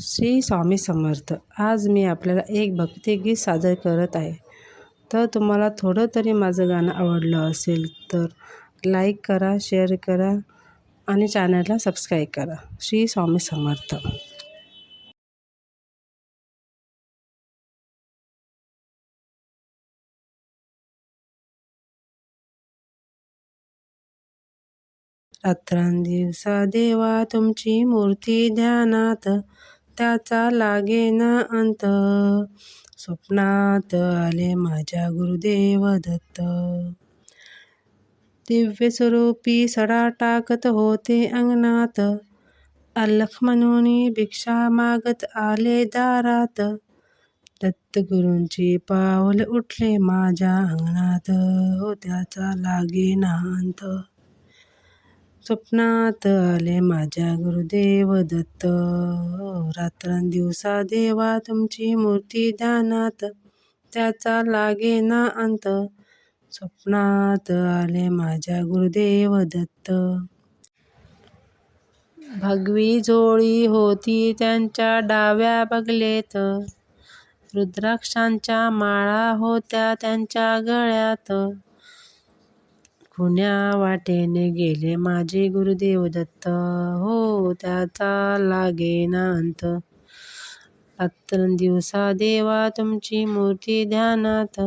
श्री स्वामी समर्थ. आज मी आपल्याला एक भक्तिगीत सादर करत आहे. तर तुम्हाला थोडं तरी माझं गाणं आवडलं असेल तर लाईक करा शेअर करा आणि चॅनलला सबस्क्राईब करा. श्री स्वामी समर्थ. रात्रांदिवसा देवा तुमची मूर्ती ध्यानात. त्याचा लागेना अंत. स्वप्नात आले माझ्या गुरुदेव दत्त. दिव्य स्वरूपी सडा टाकत होते अंगणात. अलख म्हणून भिक्षा मागत आले दारात. दत्तगुरूंची पावल उठले माझ्या अंगणात. हो त्याचा लागेना अंत. स्वप्नात आले माझ्या गुरुदेव दत्त. रात्रंदिवसा देवा तुमची मूर्ती ध्यानात त्याचा लागेना अंत. स्वप्नात आले माझ्या गुरुदेव दत्त. भगवी जोळी होती त्यांच्या डाव्या बगलेत. रुद्राक्षांच्या माळा होत्या त्यांच्या गळ्यात. पुण्या वाटेने गेले माझे गुरुदेव दत्त हो त्याचा लागेना अंत. रात्रंदिवसा देवा तुमची मूर्ती ध्यानात.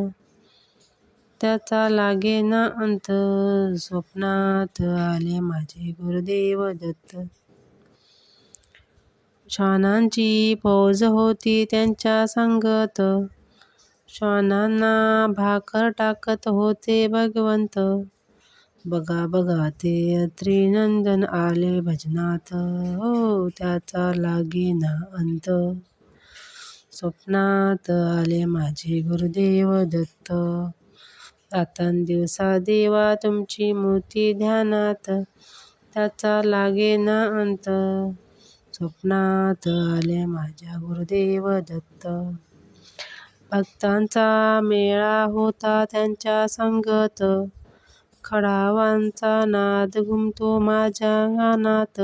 त्याचा लागेना अंत. स्वप्नात आले माझे गुरुदेव दत्त श्वानांची फौज होती त्यांच्या संगत. श्वानांना भाकर टाकत होते भगवंत. बघा बघा ते त्रिनंदन आले भजनात. हो त्याचा लागेना अंत. स्वप्नात आले माझे गुरुदेव दत्त. दिवसा देवा तुमची मूर्ती ध्यानात. त्याचा लागेना अंत. स्वप्नात आले माझ्या गुरुदेव दत्त. भक्तांचा मेळा होता त्यांच्या संगत. खडावांचा नाद घुमतो माझ्या गानात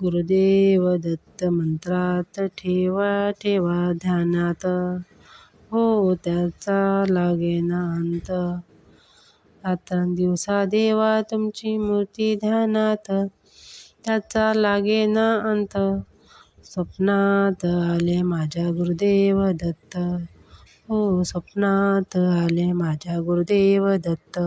गुरुदेव दत्त मंत्रात ठेवा ठेवा ध्यानात. हो त्याचा लागेना अंत. रात्रंदिवसा देवा तुमची मूर्ती ध्यानात. त्याचा लागेना अंत. स्वप्नात आले माझ्या गुरुदेव दत्त. हो स्वप्नात आले माझ्या गुरुदेव दत्त.